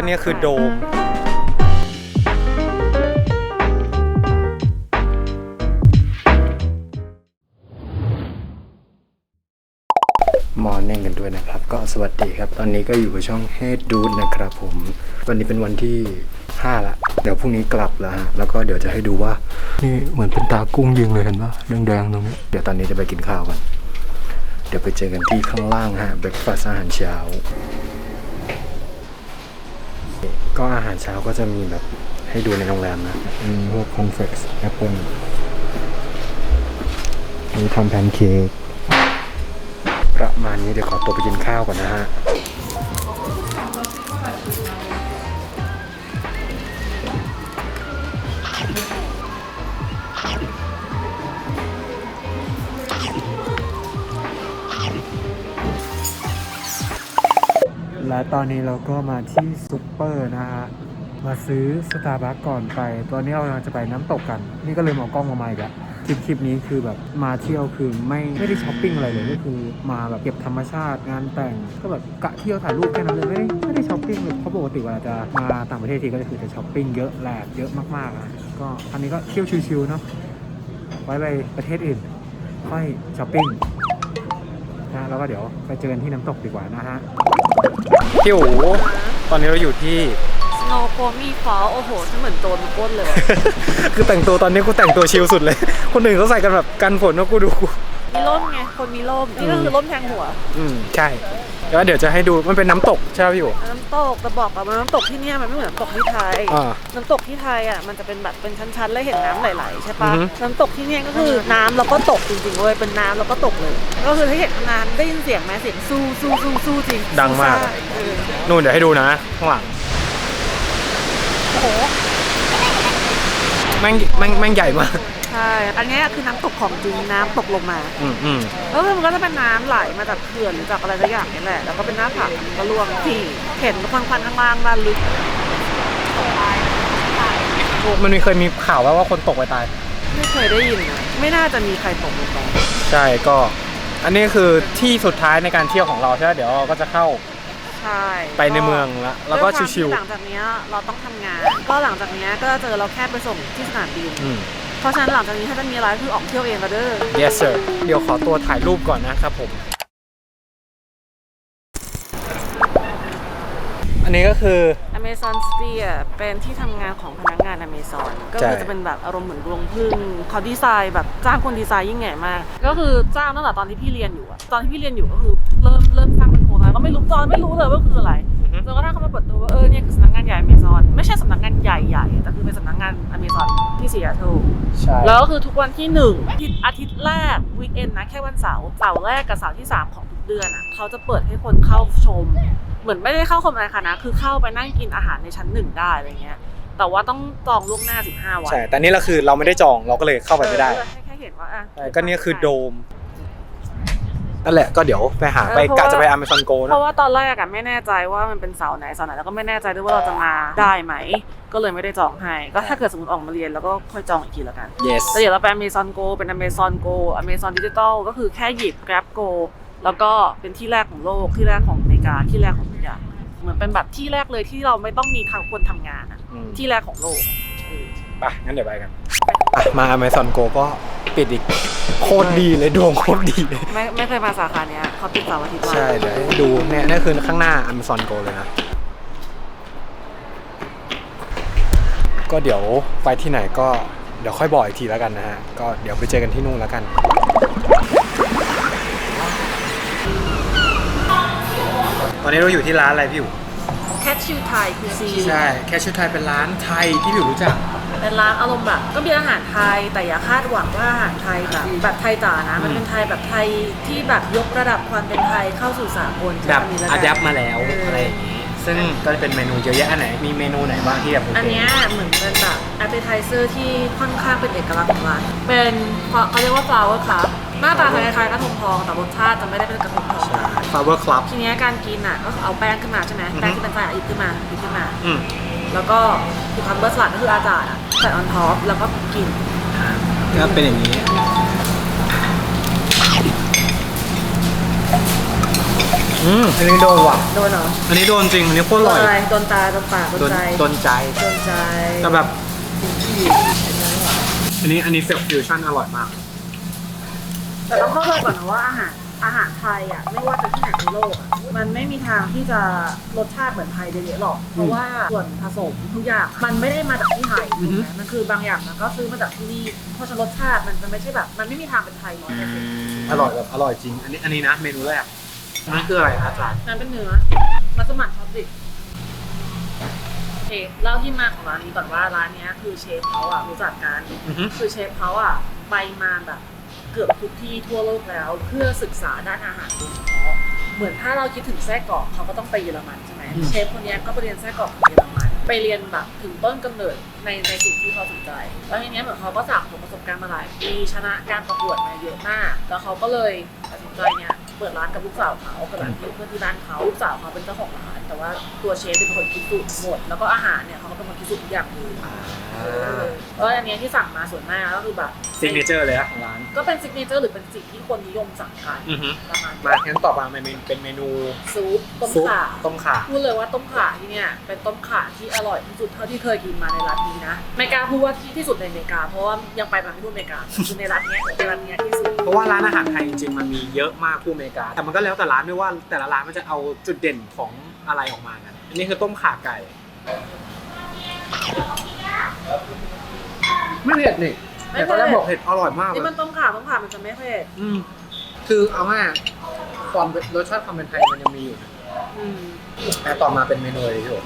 ก็เนี่ยคือโดม มอร์นิ่งกันด้วยนะครับ ก็สวัสดีครับ ตอนนี้ก็อยู่กับช่อง Head Dude นะครับผม วันนี้เป็นวันที่ 5 ละ เดี๋ยวพรุ่งนี้กลับแล้วฮะ แล้วก็เดี๋ยวจะให้ดูว่า นี่เหมือนเป็นตากุ้งยิงเลยเห็นปะแดงๆตรงนี้ เดี๋ยวตอนนี้จะไปกินข้าวกัน เดี๋ยวไปเจอกันที่ข้างล่างฮะเบรกฟาสอาหารเช้า ก็อาหารเช้าก็จะมีแบบให้ดูในโรงแรมนะมีพวกคอนเฟกซ์แอปเปิลมีทำแพนเค้กประมาณนี้เดี๋ยวขอตัวไปกินข้าวก่อนนะฮะ และตอนนี้เราก็มาที่ซุปเปอร์นะฮะ มาซื้อสตาร์บัคก่อนไป ตอนนี้เรากำลังจะไปน้ำตกกัน นี่ก็เลยมเอากล้องมาใหม่อีกอะคลิปคลิปนี้คือแบบมาเที่ยวคือไม่ไม่ได้ช้อปปิ้งอะไรเลยก็คือมาแบบเก็บธรรมชาติงานแต่งก็แบบกะเที่ยวถ่ายรูปแค่นั้นเลยไม่ได้ไม่ได้ช้อปปิ้งเลยเพราะปกติเวลาจะมาต่างประเทศทีก็คือจะช้อปปิ้งเยอะแหลกเยอะมากๆอะก็อันนี้ก็เที่ยวชิวๆเนาะไว้ไปประเทศอื่น ค่อยช้อปปิ้งนะแล้วก็เดี๋ยวไปเจอกันที่น้ำตกดีกว่านะฮะ พี่อูตอนนี้เราอยู่ที่ สโนว์โ m มีฟอลโอ้โหฉันเหมือนโจรมาปล้นเลยว่ะ คือแต่งตัวตอนนี้กูแต่งตัวชิลสุดเลย คนอื่นเขาใส่กันแบบกันฝนนะกูดูกู มีร่มไง คนมีร่ม นี่ก็คือร่มแทงหัว อืมใช่ แล้วเดี๋ยวจะให้ดูมันเป็นน้ำตกใช่ไหมพี่อู๋น้ำตกแต่บอกก่อนว่าน้ำตกที่เนี่ยมันไม่เหมือนน้ำตกที่ไทย อ่าน้ำตกที่ไทยอะมันจะเป็นแบบเป็นชั้นๆแล้วเห็นน้ำไหลๆใช่ปะอือฮึ น้ำตกที่เนี่ยก็คือน้ำแล้วก็ตกจริงๆเว้ยเป็นน้ำแล้วก็ตกเลย ก็คือถ้าเห็นข้างน้ำได้ยินเสียงไหมเสียงสู้สู้สู้สู้จริงดังมากสู้ซ่เออนู่นเดี๋ยวให้ดูนะข้างหลังโอ้โหแม่งแม่งแม่งใหญ่มากใช่อันเนี้ยคือน้ำตกของจริงน้ำตกลงมาอืมอืมแล้วคือมันก็จะเป็นน้ำไหลมาจากเขื่อนหรือจากอะไรสักอย่างนี่แหละ แล้วก็เป็นหน้าผาก็ร่วงที่เห็นควันควันๆข้างล่างด้านลึกมันมีเคยมีข่าวว่าว่าคนตกไปตาย ไม่เคยได้ยินนะไม่น่าจะมีใครตกลงไปใช่ก็ อันนี้คือที่สุดท้ายในการเที่ยวของเราใช่ไหมเดี๋ยวเราก็จะเข้าใช่ไปในเมืองละแล้วก็ด้วยคามชิวที่หลังจากเนี้ยเราต้องทำงาน ก็หลังจากเนี้ยก็จะเจอเราแค่ไปส่งที่สนามบิน ๆอืม เพราะฉะนั้นหลังจากนี้ถ้าจะมีอะไรคือออกเที่ยวเองก็เด้อ yes sir เดี๋ยวขอตัวถ่ายรูปก่อนนะครับผม อันนี้ก็คือ Amazon Sphere เป็นที่ทำงานของพนักงาน Amazon ก็ใช่คือจะเป็นแบบอารมณ์เหมือนรวงพึ่งเขาดีไซน์แบบจ้างคนดีไซน์ยิ่งใหญ่มาก ก็คือจ้างตั้งแต่ตอนที่พี่เรียนอยู่อะตอนที่พี่เรียนอยู่ก็คือเริ่มเริ่มสร้างเป็นโครงการก็ไม่รู้ตอนไม่รู้เลยว่าคืออะไรอือฮึ จนกระทั่งเขามาเปิดตัวว่าเออเนี่ยคือสำนักงานใหญ่ Amazon ไม่ใช่สำนักงานใหญ่ๆแต่คือเป็นสำนักงาน Amazon ที่ซีแอตเทิลใช่แล้วก็คือทุกวันที่หนึ่งอาทิตย์อาทิตย์แรกวีคเอนนะแค่วันเสาร์เสาร์แรกกับเสาร์ที่สามของทุกเดือนอะเขาจะเปิดให้คนเข้าชม เหมือนไม่ได้เข้าชมอะไรค่ะนะคือเข้าไปนั่งกินอาหารในชั้นหนึ่งได้อะไรเงี้ยแต่ว่าต้องจองล่วงหน้า 15 วันใช่แต่นี่เราคือเราไม่ได้จองเราก็เลยเข้าไปไม่ได้เออให้แค่เห็นว่าอะใช่ก็เนี่ยคือโดม นั่นแหละก็เดี๋ยวไปหาไปเออเพราะกะว่าจะไปอเมซอนโกเพนะราะว่าตอนแรกอะไม่แน่ใจว่ามันเป็นเสาร์ไหนเสาร์ไหนแล้วก็ไม่แน่ใจด้วยว่าเราจะมาได้ไหม ก็เลยไม่ได้จองให้ ก็ถ้าเกิดสมมติออกมาเรียนแล้วก็ค่อยจองอีกทีละกัน yes แต่เดี๋ยวเราไป Amazon Go เป็น Amazon Go Amazon Digital ก็คือแค่หยิบ Grab Go แล้วก็เป็นที่แรกของโลกที่แรกของอเมริกาที่แรกของทุกอย่างเหมือนเป็นแบบที่แรกเลยที่เราไม่ต้องมีทางคนทำงานอะอืมที่แรกของโลกอะเออไปงั้นเดี๋ยวไปกันอะมาอเมซอนโกก็ ปิดอีกโคตรดีเลยดวงโคตรดีเลย ไม่ไม่เคยมาสาขาเนี้ยเขาปิดเสาร์อาทิตย์วันใช่เดี๋ยวให้ดูเนี่ยนี่คือข้างหน้า Amazon Go เลยนะ ก็เดี๋ยวไปที่ไหนก็เดี๋ยวค่อยบอกอีกทีแล้วกันนะฮะ ก็เดี๋ยวไปเจอกันที่นู่นแล้วกัน ตอนนี้เราอยู่ที่ร้านอะไรพี่อยู่ แคชชิวไทยคือซีใช่ แค่ชุดไทยเป็นร้านไทยที่พี่อยู่รู้จัก เป็นร้านอารมณ์แบบก็มีอาหารไทยแต่อย่าคาดหวังว่าอาหารไทยแบบแบบไทยจ๋านะมันเป็นไทยแบบไทยที่แบบยกระดับความเป็นไทยเข้าสู่สากลแบบใช้คำนี้ล้วอักันดยับมาแล้วเออออะไรอย่างนี้ ซึ่งก็จะเป็นเมนูเยอะแยะอันไหน มีเมนูไหนบ้างที่แบบโออันเคเนี้ยเหมือนเป็นแบบ appetizer ที่ค่อนข้างเป็นเอกลักษณ์ของร้านเป็นเขาเรียกว่า flower cup หน้าตาคล้ายๆกระทงทองแต่รสชาติจะไม่ได้เป็นกระทงทองใช่ Flower Club ทีเนี้ยการกินอะก็คือเอาแป้งขึ้นมาใช่ไหมอือฮึแป้งที่เป็นไส้อะหยิบขึ้นมาหยิบขึ้นมาอืมแล้วก็คือคัมเบอร์สลัดก็คืออาจารย์อะ ใส่ออนท็อปแล้วก็กินก็เป็นอย่างนี้อือืมอันนี้โดนว่ะ โดนเหรออันนี้โดนจริง อันนี้โคตรอร่อยโดนอะไรโดนตาโดนปากโดนโดนใจโดนใจโดนใจแต่แบบ อันนี้อันนี้เฟลฟิวชั่นอร่อยมาก แต่ต้องเข้าใจก่อนนะว่าอาหาร อาหารไทยอะไม่ว่าจะที่ไหนในโลกอะมันไม่มีทางที่จะรสชาติเหมือนไทยเยอะๆหรอก เพราะว่าส่วนผสมทุกอย่างมันไม่ได้มาจากที่ไทยอือฮึถูกไหมมันคือบางอย่างมันก็ซื้อมาจากที่นี่เพราะฉะนั้นรสชาติมันมันไม่ใช่แบบ มันไม่มีทางเป็นไทยร้อยเปอร์เซ็นต์อร่อยแบบอร่อยจริง อันนี้อันนี้นะเมนูแรกนั่นคืออะไรครับอาจารย์นั่นเป็นเนื้อมัสมั่นชอบดิบโอเคเล่าที่มาของร้านนี้ก่อนว่าร้านเนี้ยคือเชฟเขาอะรู้จักกัน อือฮึคือเชฟเขาอะไปมาแบบเกือบทุกที่ทั่วโลกแล้ว เพื่อศึกษาด้านอาหารโดยเฉพาะเหมือนถ้าเราคิดถึงไส้กรอกเขาก็ต้องไปเยอรมันใช่ไหมเชฟคนเนี้ยก็ไปเรียนไส้กรอกที่เยอรมันไปเรียนแบบถึงต้นกำเนิดในในสิ่งที่เขาสนใจแล้วทีเนี้ยเหมือนเขาก็สั่งผลประสบการณ์มาหลายปีชนะการประกวดมาเยอะมากแล้วเขาก็เลยตัดสินใจเนี่ยเปิดร้านกับลูกสาวเขากับหลานเพื่อนที่บ้านเขาลูกสาวเขาเป็นเจ้าของร้าน แต่ว่าตัวเชฟเป็นคนคิดสูตรหมด แล้วก็อาหารเนี่ยเขาก็เป็นคนคิดสูตรทุกอย่างเลยแล้วอันเนี้ยที่สั่งมาส่วนมากก็คือแบบซิกเนเจอร์เลยอะของร้าน ก็เป็นซิกเนเจอร์หรือเป็นสิ่งที่คนนิยมสั่งกันอือฮึ ประมาณมางั้นต่อมาเป็นเมนูเป็นเมนูซุปต้มซุปข่าต้มข่า พูดเลยว่าต้มข่าที่เนี่ยเป็นต้มข่าที่อร่อยที่สุดเท่าที่เคยกินมาในร้านนี้นะไม่กล้าพูดว่าที่ที่สุดในอเมริกาเพราะว่ายังไปมาไม่ทั่วอเมริกาคือในร้านเนี้ยในร้านเนี้ยที่สุด เพราะว่าร้านอาหารไทยจริงๆมันมีเยอะมากทั่วอเมริกา แต่มันก็แล้วแต่ร้านด้วยว่าแต่ละร้านมันจะเอาจุดเด่นของอะไรออกมากันอันนี้คือต้มข่าไก่ ไม่เผ็ดนี่แต่ตอนแรกบอกเผ็ดอร่อยมากเลนี่ยมันต้มข่าต้มข่ามันจะไม่เผ็ดอืมคือเอาง่ายความเป็นรสชาติความเป็นไทยมันยังมีอยู่นะอืมแต่ต่อมาเป็นเมนูอะไรที่สุด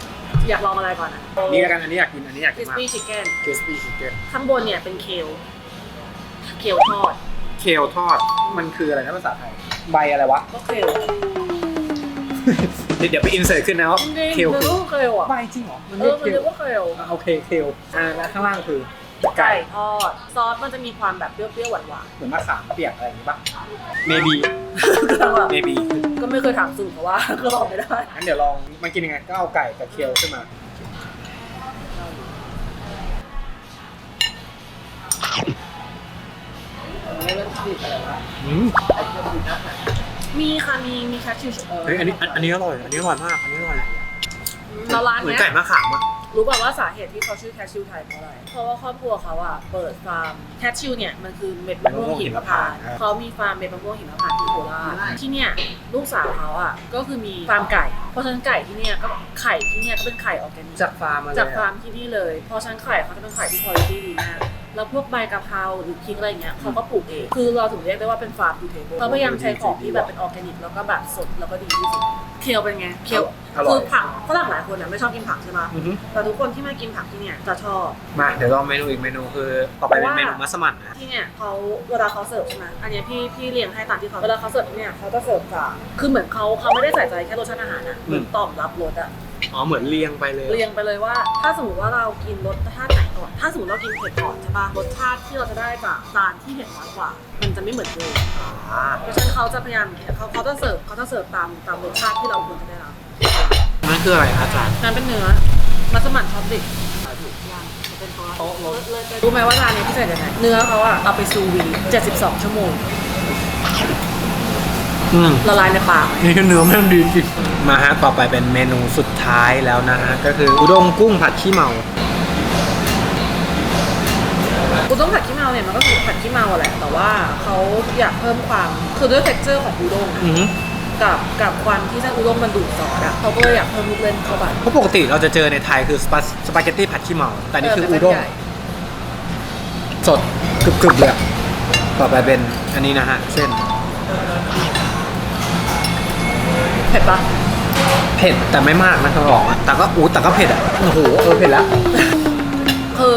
อยากลองอะไรก่อนนะนี่แล้วกันอันนี้อยากกินอันนี้อยากคกิรินสมากปี้ชิคเก้นคริสปี้ชิคเก้นข้างบนเนี่ยเป็นเคลเคลทอดเคลทอดมันคืออะไรนะภาษาไทย ใบอะไรวะก็เคล เดี๋ยวเดี๋ยวไปอินเสิร์ตขึ้นนะว่าจริงๆเคลมันคือก็เคลอะใบจริงเหรอ มันเอเรียอกมันเคลเรียกว่าเคลอะโอเคเคลอ่าแล้วข้างล่างคือไก่ทอด ซอสมันจะมีความแบบเปรี้ยวๆหวานเหมือนมะขามเปียกอะไรอย่างงี้ป่ะ maybe ๆก็แบบ maybe ก็ไม่เคยถามสูตรเพราะว่าก็ลองไม่ได้งั้นเดี๋ยวลองมันกินยังไงก็เอาไก่กับเคลขึ้นมาอืม มีค่ะมีมีแคชชิวเออเฮ้ยอันนี้อันอันนี้อร่อย อันนี้อร่อยมาก อันนี้อร่อยแล้วร้านเหมือนเนี้ยไก่มะขามอะ รู้ป่าวว่าสาเหตุที่เขาชื่อแคชชิวไทยเพราะอะไร เพราะว่าครอบครัวเขาอะเปิดฟาร์มแคชชิวเนี่ยมันคือเม็ดมะม่วงหิมพานต์เขามีฟาร์มเม็ดมะม่วงหิมพานต์ที่โคราชที่เนี่ยลูกสาวเขาอะก็คือมีฟาร์มไก่ เพราะฉะนั้นไก่ที่เนี่ยก็ไข่ที่เนี่ยก็เป็นไข่ออร์แกนิกจากฟาร์มมาเลยจากฟาร์มที่นี่เลยเพราะฉะนั้นไข่เขาจะเป็นไข่ที่คุณภาพดีมาก แล้วพวกใบกะเพราหรือพริกอะไรเงี้ยเขาก็ปลูกเอง คือเราถึงเรียกได้ว่าเป็นฟาร์มทูเทเบิลเขาพยายามใช้ของที่แบบเป็นออร์แกนิกแล้วก็แบบสดแล้วก็ดีที่สุด เคลเป็นไง เคลอร่คืออยผักฝรั่งหลายคนอะไม่ชอบกินผักใช่ไหมอือฮึแต่ทุกคนที่มากินผักที่เนี่ยจะชอบ มาเดี๋ยวลองเมนูอีกเมนูคือต่อไปเป็นเมนูมัสมั่นนะที่เนี่ยเขาเวลาเขาเสิร์ฟใช่ไหมอันเนี้ยพี่พี่เรียงให้ตามที่เขาเวลาเขาเสิร์ฟที่เนี่ยเขาจะเสิร์ฟจากคือเหมือนเขาเขาไม่ได้ใส่ใจแค่รสชาติอาหารอะเหมือนต่อมรับรสอะ อ๋อเหมือนเรียงไปเลยเรียงไปเลยว่า ถ้าสมมติว่าเรากินรสชาติไหนก่อน ถ้าสมมติเรากินเผ็ดก่อนใช่ปะรสชาติที่เราจะได้จากจานที่เผ็ดน้อยกว่า มันจะไม่เหมือนเดิมอ่าเพราะฉะนั้นเขาจะพยายามเขาเขาจะเสิร์ฟเขาจะเสิร์ฟตามตามรสชาติที่เราควรจะได้รับนั่นคืออะไรครับอาจารย์นั่นเป็นเนื้อมัสมั่นชอบดิบเป็นตัวโต๊ะรสรู้ไหมว่าจานนี้พิเศษยังไงเนื้อเขาอะเอาไปซูวี72 ชั่วโมงอืมละลายในปากนี่คือเนื้อแม่งดีจริง มาฮะต่อไปเป็นเมนูสุดท้ายแล้วนะฮะก็คืออุด้งกุ้งผัดขี้เมา อุด้งผัดขี้เมาเนี่ยมันก็คือผัดขี้เมาแหละ แต่ว่าเขาอยากเพิ่มความคือด้วย texture ของอุด้งอะอือฮึกับกับความที่เส้นอุด้งมันดูดซอสอะเขาก็เลยอยากเพิ่มลูกเล่นเข้าไปเพราะปกติเราจะเจอในไทยคือสปาสปาเกตตี้ผัดขี้เมา แต่นี่คือเอุด้งใหญ่สดกรึบๆเลยอะต่อไปเป็นอันนี้นะฮะเส้น เผ็ดปะ เผ็ดแต่ไม่มากนะต้องบอกอะแต่ก็อู้แต่ก็เผ็ดอะโอ้โหเออเผ็ดแล้ว คือ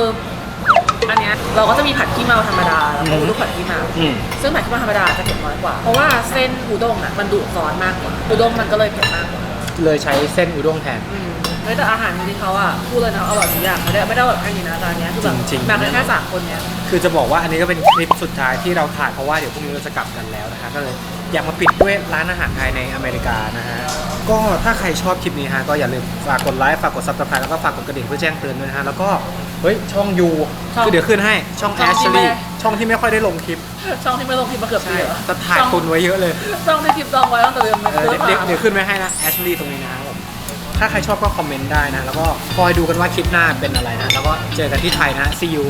อันเนี้ยเราก็จะมีผัดขี้เมาธรรมดาแล้วก็อืมอุด้งผัดขี้เมาอืม ซึ่งผัดขี้เมาธรรมดาจะเผ็ดน้อยกว่า เพราะว่าเส้นอุด้งอะมันดูดซอสมากกว่าอุด้งมันก็เลยเผ็ดมากกว่าเลยใช้เส้นอุด้งแทน อืมเฮ้ยแต่อาหารจริงๆเขาอะพูดเลยนะอร่อยทุกอย่างไม่ได้ไม่ได้อร่อยแค่นี้นะจานเนี้ยคือแบบจริงๆแบบแค่สามคนเนี้ยคือจะบอกว่าอันนี้ก็เป็นคลิปสุดท้ายที่เราถ่ายเพราะว่าเดี๋ยวพรุ่งนี้เราจะกลับกันแล้วนะคะก็เลย อยากมาปิดด้วยร้านอาหารไทยในอเมริกานะฮะ ก็ถ้าใครชอบคลิปนี้ฮะก็อย่าลืมฝากกดไลค์ฝากกดซับสไครต์แล้วก็ฝากกดกระดิ่งเพื่อแจ้งเตือนด้วยนะฮะ แล้วก็เฮ้ยช่องยูช่องคือเดี๋ยวขึ้นให้ช่องช่แอองชที่ลีไม่ช่องที่ไม่ค่อยได้ลงคลิปช่องที่ไม่ลงคลิปมาเกือบปีใช่เหรอจะถ่ายตุนไว้เยอะเลย ช่องที่คลิปจองไว้ตั้งแต่เดือนเออเดี๋ยวเดี๋ยวเดี๋ยวขึ้นไว้ให้นะแอชลีตรงนี้นะครับผมถ้าใครชอบก็คอมเมนต์ได้นะ แล้วก็คอยดูกันว่าคลิปหน้าเป็นอะไรนะ แล้วก็เจอกันที่ไทยนะ see you